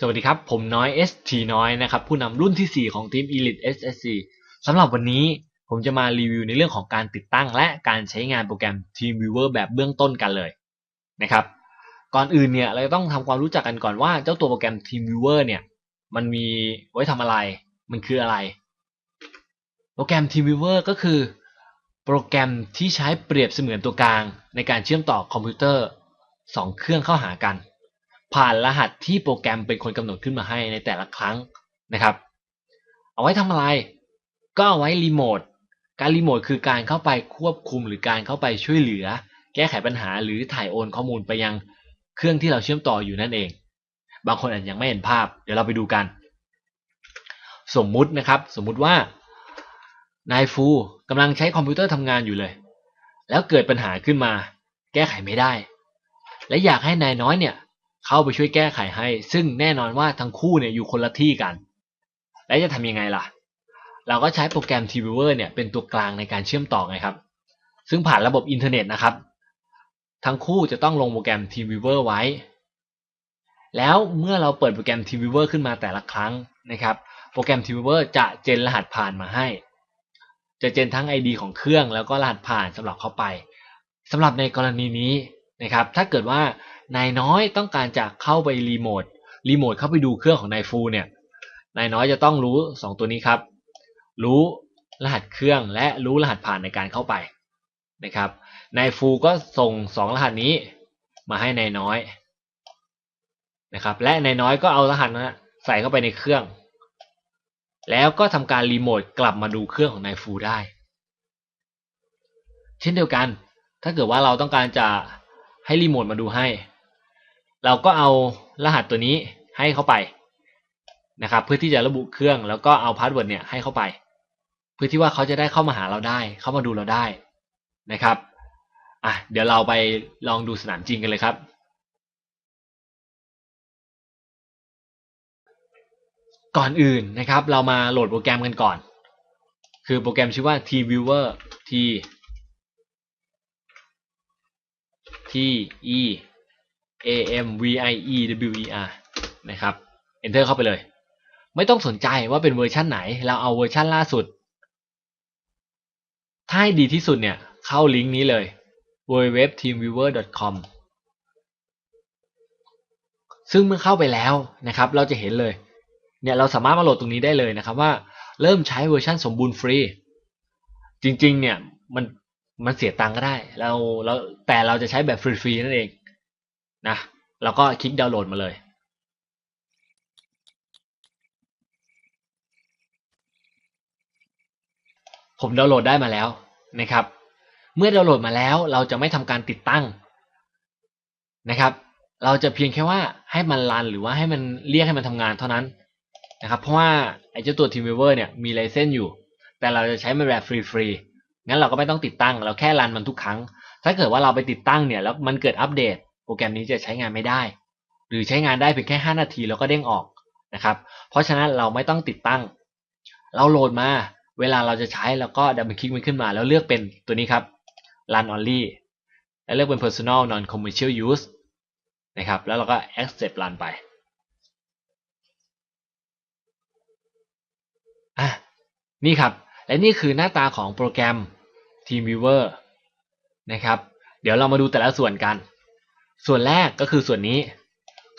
สวัสดีครับ ผมน้อย ST น้อยนะครับ ผู้นำรุ่นที่ 4 ของทีม Elite SSC สำหรับวันนี้ผมจะมารีวิวในเรื่องของการติดตั้งและการใช้งานโปรแกรม TeamViewer แบบเบื้องต้นกันเลยนะครับ ก่อนอื่นเนี่ยเราจะต้องทำความรู้จักกันก่อนว่าเจ้าตัวโปรแกรม TeamViewer เนี่ยมันมีไว้ทำอะไร มันคืออะไร โปรแกรม TeamViewer ก็คือ โปรแกรมที่ใช้เปรียบเสมือนตัวกลาง ในการเชื่อมต่อคอมพิวเตอร์ 2 เครื่องเข้าหากัน ผ่านรหัสที่โปรแกรมเป็นคนกำหนดขึ้นมาให้ในแต่ละครั้งนะครับ เอาไว้ทำอะไร ก็เอาไว้รีโมทการรีโมทคือการเข้าไปควบคุมหรือการเข้าไปช่วยเหลือ แก้ไขปัญหาหรือถ่ายโอนข้อมูลไปยังเครื่องที่เราเชื่อมต่ออยู่นั่นเอง บางคนอาจยังไม่เห็นภาพ เดี๋ยวเราไปดูกัน สมมุตินะครับ สมมุติว่านายฟูกำลังใช้คอมพิวเตอร์ทำงานอยู่เลย แล้วเกิดปัญหาขึ้นมา แก้ไขไม่ได้ และอยากให้นายน้อยเนี่ย เข้าไปช่วยแก้ไขให้ ซึ่งแน่นอนว่าทั้งคู่เนี่ยอยู่คนละที่กัน และจะทำยังไงล่ะ เราก็ใช้โปรแกรม TViewer เนี่ยเป็นตัวกลางในการเชื่อมต่อไงครับ ซึ่งผ่านระบบอินเทอร์เน็ตนะครับ ทั้งคู่จะต้องลงโปรแกรม TViewer ไว้ แล้วเมื่อเราเปิดโปรแกรม TViewer ขึ้นมาแต่ละครั้งนะครับ โปรแกรม TViewer จะเจนรหัสผ่านมาให้ จะเจนทั้ง ID ของเครื่องแล้วก็รหัสผ่านสำหรับเข้าไปสำหรับในกรณีนี้นะครับ ถ้าเกิดว่า นายน้อยต้องการจะเข้าไปรีโมทรีโมทเข้าไปดูเครื่องของนายฟูเนี่ยนายน้อยจะต้องรู้ 2 ตัวนี้ครับ รู้รหัสเครื่องและรู้รหัสผ่านในการเข้าไปนะครับนายฟูก็ส่ง 2 รหัสนี้มาให้นายน้อยนะครับและนายน้อยก็เอารหัสนะใส่เข้าไปในเครื่อง แล้วก็ทำการรีโมทกลับมาดูเครื่องของนายฟูได้ เช่นเดียวกัน ถ้าเกิดว่าเราต้องการจะให้รีโมทมาดูให้ เราก็เอารหัสตัวนี้ให้เข้าไปนะครับ เพื่อที่จะระบุเครื่องแล้วก็เอาพาสเวิร์ดเนี่ยให้เข้าไป เพื่อที่ว่าเขาจะได้เข้ามาหาเราได้ เข้ามาดูเราได้นะครับอะเดี๋ยวเราไปลองดูสนามจริงกันเลยครับ ก่อนอื่นนะครับ เรามาโหลดโปรแกรมกันก่อน คือโปรแกรมชื่อว่า TViewer T T E A M V I E W E R นะครับ Enter เข้าไปเลย ไม่ต้องสนใจว่าเป็นเวอร์ชันไหน เราเอาเวอร์ชันล่าสุด ถ้าให้ดีที่สุดเนี่ย เข้าลิงก์นี้เลย www.teamviewer.com ซึ่งเมื่อเข้าไปแล้วนะครับ เราจะเห็นเลย เนี่ยเราสามารถมาโหลดตรงนี้ได้เลยนะครับว่าเริ่มใช้เวอร์ชันสมบูรณ์ฟรี จริงๆ เนี่ยมันมันเสียตังค์ก็ได้ เราเราแต่เราจะใช้แบบฟรีๆนั่นเอง นะเราก็คลิกดาวน์โหลดมาเลยผมดาวน์โหลดได้มาแล้วนะครับ เมื่อดาวน์โหลดมาแล้วเราจะไม่ทำการติดตั้งนะครับ เราจะเพียงแค่ว่าให้มันรันหรือว่าให้มันเรียกให้มันทำงานเท่านั้นนะครับ เพราะว่าไอ้เจ้าตัว TeamViewer เนี่ยมีไลเซนส์อยู่ แต่เราจะใช้มันแบบฟรีๆงั้นเราก็ไม่ต้องติดตั้ง เราแค่รันมันทุกครั้ง ถ้าเกิดว่าเราไปติดตั้งเนี่ยแล้วมันเกิดอัปเดต โปรแกรมนี้จะใช้งานไม่ได้ หรือใช้งานได้เพียงแค่ 5 นาทีแล้วก็เด้งออกนะครับ เพราะฉะนั้นเราไม่ต้องติดตั้ง เราโหลดมา เวลาเราจะใช้เราก็ดับเบิลคลิกมันขึ้นมา แล้วเลือกเป็นตัวนี้ครับ run only แล้วเลือกเป็น personal non commercial use นะครับแล้วเราก็ accept run ไปอะนี่ครับ และนี่คือหน้าตาของโปรแกรม TeamViewer นะครับ เดี๋ยวเรามาดูแต่ละส่วนกัน ส่วนแรกก็คือส่วนนี้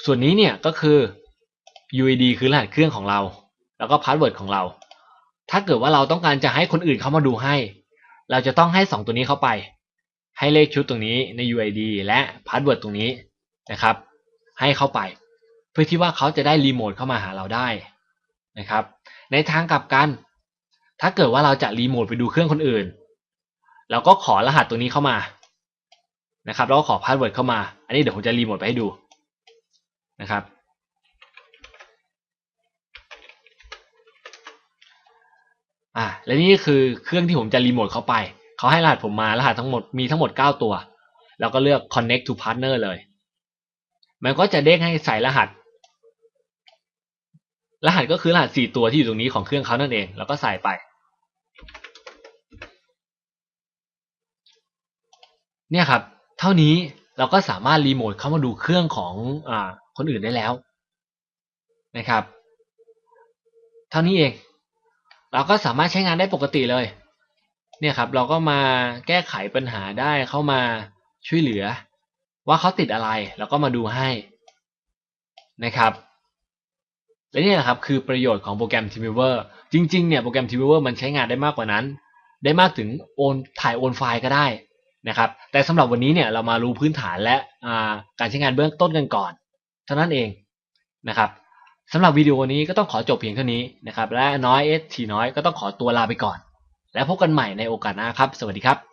ส่วนนี้เนี่ยก็คือ UID คือรหัสเครื่องของเรา แล้วก็พาสเวิร์ดของเรา ถ้าเกิดว่าเราต้องการจะให้คนอื่นเข้ามาดูให้ เราจะต้องให้ 2 ตัวนี้เข้าไป ให้เลขชุดตรงนี้ใน UID และพาสเวิร์ดตรงนี้นะครับ ให้เข้าไป เพื่อที่ว่าเขาจะได้รีโมทเข้ามาหาเราได้นะครับ ในทางกลับกัน ถ้าเกิดว่าเราจะรีโมทไปดูเครื่องคนอื่น เราก็ขอรหัสตรงนี้เข้ามานะครับ แล้วก็ขอพาสเวิร์ดเข้ามา อันนี้เดี๋ยวผมจะรีโมทไปให้ดูนะครับ อ่าและนี่คือเครื่องที่ผมจะรีโมทเข้าไป เขาให้รหัสผมมารหัสทั้งหมดมีทั้งหมด 9 ตัว แล้วก็เลือก connect to partner เลย มันก็จะเด้งให้ใส่รหัส รหัสก็คือรหัส 4 ตัวที่อยู่ตรงนี้ของเครื่องเขานั่นเอง แล้วก็ใส่ไปเนี่ยครับ เท่านี้ เราก็สามารถรีโมทเข้ามาดูเครื่องของอคนอื่นได้แล้วนะครับ เท่านี้เอง เราก็สามารถใช้งานได้ปกติเลย เนี่ยครับเราก็มาแก้ไขปัญหาได้เข้ามาช่วยเหลือ ว่าเขาติดอะไรเราก็มาดูให้นะครับและนี่แหละครับคือประโยชน์ของโปรแกรม TeamViewer จริงๆเนี่ยโปรแกรม TeamViewer มันใช้งานได้มากกว่านั้น ได้มากถึงโอนถ่ายโอนไฟล์ก็ได้ นะครับแต่สำหรับวันนี้เนี่ยเรามารู้พื้นฐานและการใช้งานเบื้องต้นกันก่อน เท่านั้นเองนะครับสำหรับวิดีโอนี้ก็ต้องขอจบเพียงเท่านี้นะครับและน้อยเอสทีน้อยก็ต้องขอตัวลาไปก่อน แล้วพบกันใหม่ในโอกาสหน้าครับ สวัสดีครับ